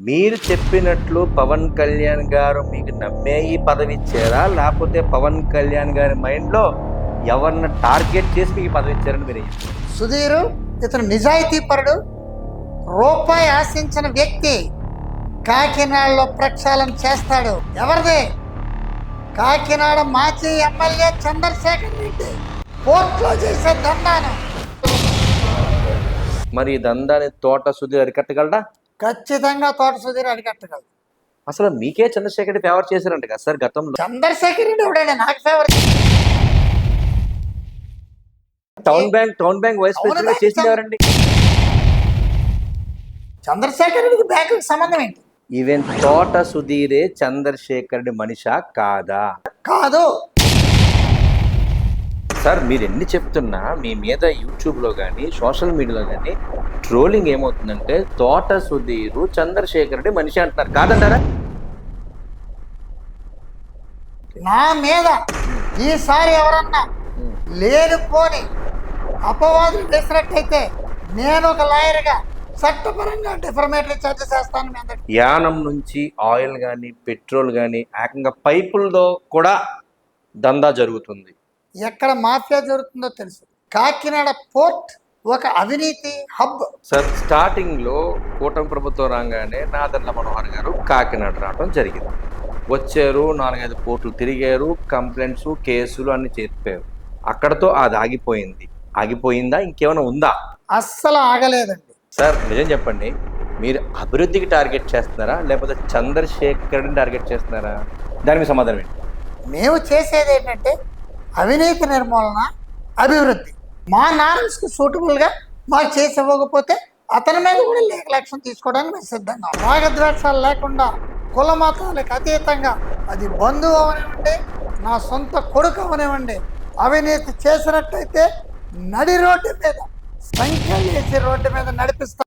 మీరు చెప్పినట్లు పవన్ కళ్యాణ్ గారు మీకు నమ్మే ఈ పదవి ఇచ్చారా? లేకపోతే పవన్ కళ్యాణ్ గారి మైండ్లో ఎవరిని టార్గెట్ చేసి మీకు ఈ పదవి ఇచ్చారని మీరు? సుధీరు ఇతను నిజాయితీపరుడు రూపాయి ఆశించిన వ్యక్తి కాకినాడలో ప్రక్షాళన చేస్తాడు. ఎవరిది? కాకినాడ మాజీ ఎమ్మెల్యే చంద్రశేఖర్ రెడ్డి. కోర్టులో చేసే దండాను. మరి ఈ తోట శుద్ధి అరికట్టగలడా ఖచ్చితంగా తోట సుధీర్ అడిగట్టగలదు అసలు మీకే చంద్రశేఖర్ రెడ్డి ఫేవర్ చేశారంట కదా సార్ గతంలో? చంద్రశేఖర్ రెడ్డి ఎవడండి? నాకు favour town bank town bank vice president చేసింది ఎవరండి? చంద్రశేఖర్ రెడ్డికి బ్యాంకుకి సంబంధం ఏంటి? ఈవెన్ తోట సుధీరే చంద్రశేఖర్ రెడ్డి మనిషా? కాదా? కాదు. సార్ మీరు ఎన్ని చెప్తున్నా మీ మీద యూట్యూబ్లో కానీ సోషల్ మీడియాలో కానీ ట్రోలింగ్ ఏమవుతుందంటే తోట సుధీరు చంద్రశేఖర్ రెడ్డి మనిషి అంటున్నారు. కాదంటారా? నా మీద ఈసారి ఎవరన్నా లేనిపోని అపవాదులు వేసినట్టయితే నేను ఒక లాయర్గా చట్టపరంగా డిఫర్మేటరీ చర్చ చేస్తాను. యానం నుంచి ఆయిల్ కానీ పెట్రోల్ కానీ ఏకంగా పైపులతో కూడా దందా జరుగుతుంది. ఎక్కడ మాఫియా జరుగుతుందో తెలుసు. కాకినాడ పోర్ట్ ఒక అవినీతి హబ్. సార్ స్టార్టింగ్లో కూటమి ప్రభుత్వం రాగానే నాదెండ్ల మనోహర్ గారు కాకినాడ రావడం జరిగింది. వచ్చారు నాలుగైదు పోర్టులు తిరిగారు కంప్లైంట్స్ కేసులు అన్ని చెప్పారు అక్కడతో అది ఆగిపోయింది. ఆగిపోయిందా ఇంకేమైనా ఉందా? అస్సలు ఆగలేదండి. సార్ నిజం చెప్పండి. మీరు అభివృద్ధికి టార్గెట్ చేస్తున్నారా? లేకపోతే చంద్రశేఖర్ని టార్గెట్ చేస్తున్నారా? దానికి సమాధానం ఏంటి? మేము చేసేది ఏంటంటే అవినీతి నిర్మూలన అభివృద్ధి. మా నారన్స్కి సూటబుల్గా మాకు చేసి ఇవ్వకపోతే అతని మీద కూడా లీగల్ యాక్షన్ తీసుకోవడానికి మేము సిద్ధంగా రాగద్వేషాలు లేకుండా కుల మతాలకు అతీతంగా అది బంధువు అవనివ్వండి నా సొంత కొడుకు అవనివ్వండి అవినీతి చేసినట్టయితే నడి రోడ్డు మీద సంఖ్యలు చేసి రోడ్డు మీద నడిపిస్తాం.